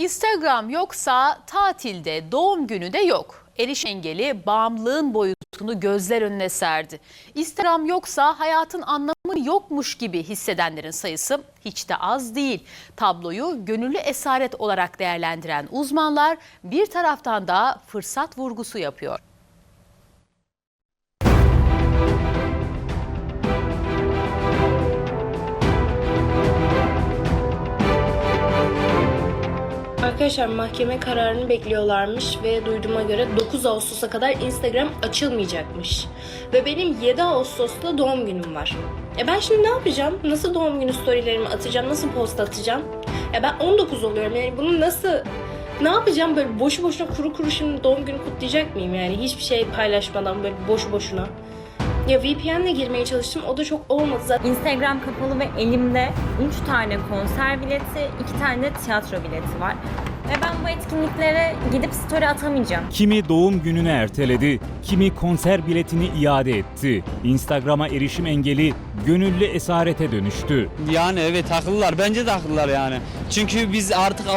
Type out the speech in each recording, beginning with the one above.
Instagram yoksa tatilde, doğum günü de yok. Eriş engeli bağımlılığın boyutunu gözler önüne serdi. Instagram yoksa hayatın anlamı yokmuş gibi hissedenlerin sayısı hiç de az değil. Tabloyu gönüllü esaret olarak değerlendiren uzmanlar bir taraftan da fırsat vurgusu yapıyor. Arkadaşlar mahkeme kararını bekliyorlarmış ve duyduğuma göre 9 Ağustos'a kadar Instagram açılmayacakmış. Ve benim 7 Ağustos'ta doğum günüm var. E ben şimdi ne yapacağım? Nasıl doğum günü storylerimi atacağım? Nasıl post atacağım? Ya ben 19 oluyorum yani bunu nasıl ne yapacağım böyle boşu boşuna kuru kuru şimdi doğum günü kutlayacak mıyım yani hiçbir şey paylaşmadan böyle boşu boşuna. Ya VPN'le girmeye çalıştım o da çok olmadı zaten. Instagram kapalı ve elimde 3 tane konser bileti, 2 tane de tiyatro bileti var. Ve ben bu etkinliklere gidip story atamayacağım. Kimi doğum gününü erteledi, kimi konser biletini iade etti. Instagram'a erişim engeli gönüllü esarete dönüştü. Yani evet haklılar. Bence de haklılar yani. Çünkü biz artık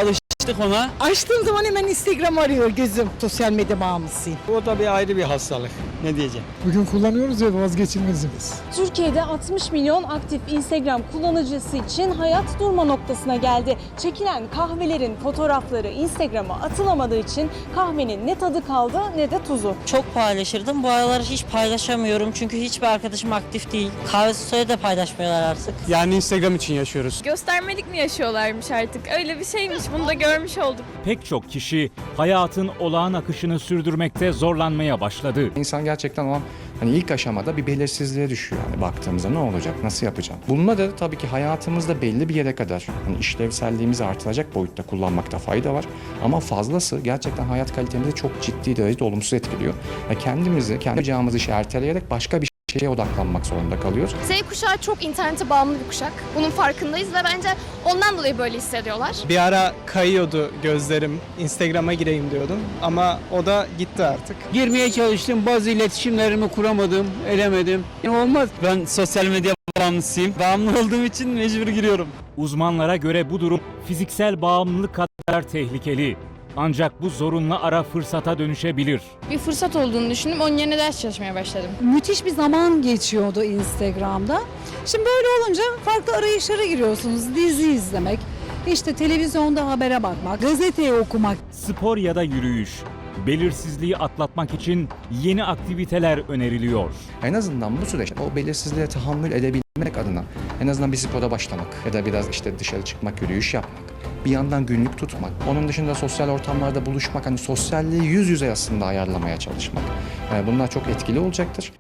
alıştık ona. Açtığım zaman hemen Instagram arıyor gözüm. Sosyal medya bağımlısıyım. O da bir ayrı bir hastalık. Ne diyeceğim? Bugün kullanıyoruz ya vazgeçilmezimiz. Türkiye'de 60 milyon aktif Instagram kullanıcısı için hayat durma noktasına geldi. Çekilen kahvelerin fotoğrafları Instagram'a atılamadığı için kahvenin ne tadı kaldı ne de tuzu. Çok paylaşırdım. Bu aralar hiç paylaşamıyorum çünkü hiçbir arkadaşım aktif değil. Kahve story de paylaşmıyorlar artık. Yani Instagram için yaşıyoruz. göstermelik mi yaşıyorlarmış artık? Öyle bir şeymiş. Bunu da görmüş olduk. Pek çok kişi hayatın olağan akışını sürdürmekte zorlanmaya başladı. İnsan gerçekten o an hani ilk aşamada bir belirsizliğe düşüyor. Yani baktığımızda ne olacak, nasıl yapacağım? Bununla da tabii ki hayatımızda belli bir yere kadar hani işlevselliğimizi artıracak boyutta kullanmakta fayda var. Ama fazlası gerçekten hayat kalitemizi çok ciddi derecede olumsuz etkiliyor. Ve kendimizi, kendi yapacağımız işi erteleyerek başka bir şeye odaklanmak zorunda kalıyoruz. Z kuşağı çok internete bağımlı bir kuşak. Bunun farkındayız ve bence ondan dolayı böyle hissediyorlar. Bir ara kayıyordu gözlerim. Instagram'a gireyim diyordum. Ama o da gitti artık. Girmeye çalıştım. Bazı iletişimlerimi kuramadım, edemedim. Olmaz. Ben sosyal medya bağımlısıyım. Bağımlı olduğum için mecbur giriyorum. Uzmanlara göre bu durum fiziksel bağımlılık kadar tehlikeli. Ancak bu zorunlu ara fırsata dönüşebilir. Bir fırsat olduğunu düşündüm. Onun yerine ders çalışmaya başladım. Müthiş bir zaman geçiyordu Instagram'da. Şimdi böyle olunca farklı arayışlara giriyorsunuz. Dizi izlemek, işte televizyonda habere bakmak, gazeteyi okumak. Spor ya da yürüyüş. Belirsizliği atlatmak için yeni aktiviteler öneriliyor. En azından bu süreçte o belirsizliğe tahammül edebilmek adına en azından bir spora başlamak ya da biraz işte dışarı çıkmak, yürüyüş yapmak. Bir yandan günlük tutmak. Onun dışında sosyal ortamlarda buluşmak. Hani sosyalliği yüz yüze aslında ayarlamaya çalışmak. Yani bunlar çok etkili olacaktır.